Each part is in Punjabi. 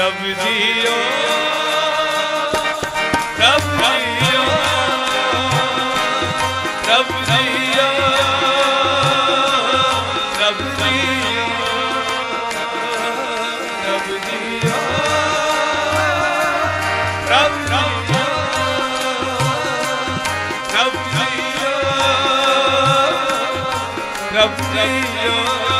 ਜੀਓ ਰੱਬ ਜੀਓ ਰੱਬ ਜੀਓ ਰੱਬ ਜੀਓ ਰੱਬ ਜੀਓ ਰੱਬ ਜੀਓ ਰੱਬ ਜੀਓ ਰੱਬ ਜੀਓ ਮਾਨਾ ਕਰ ਕਰ ਬੁਰੇ ਬਲੇ ਹਮ ਸਾਲੇ ਹਮ ਖਾਰੇ ਪ੍ਰਭ ਜੀਓ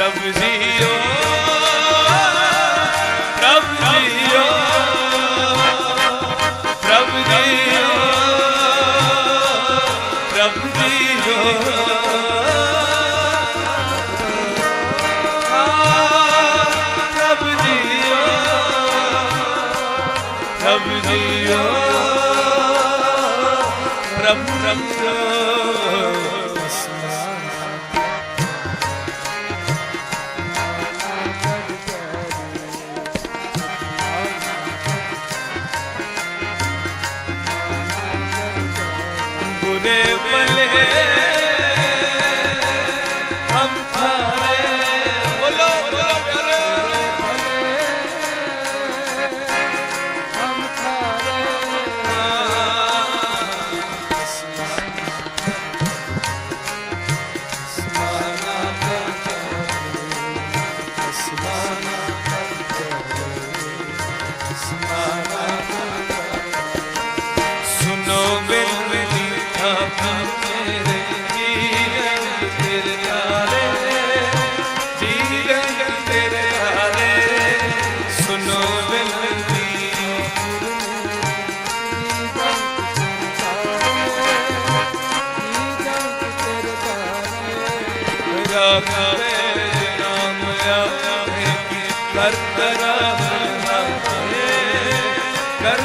ਪ੍ਰਭ ਜੀਓ ਪ੍ਰਭ ਜੀਓ ਪ੍ਰਭ ਜੀਓ ਪ੍ਰਭ ਜੀਓ। ਪ੍ਰਭ ਪ੍ਰਭ बुरे ਤੂਨੇ ਭਲੇ ਕਰੇ ਕਰ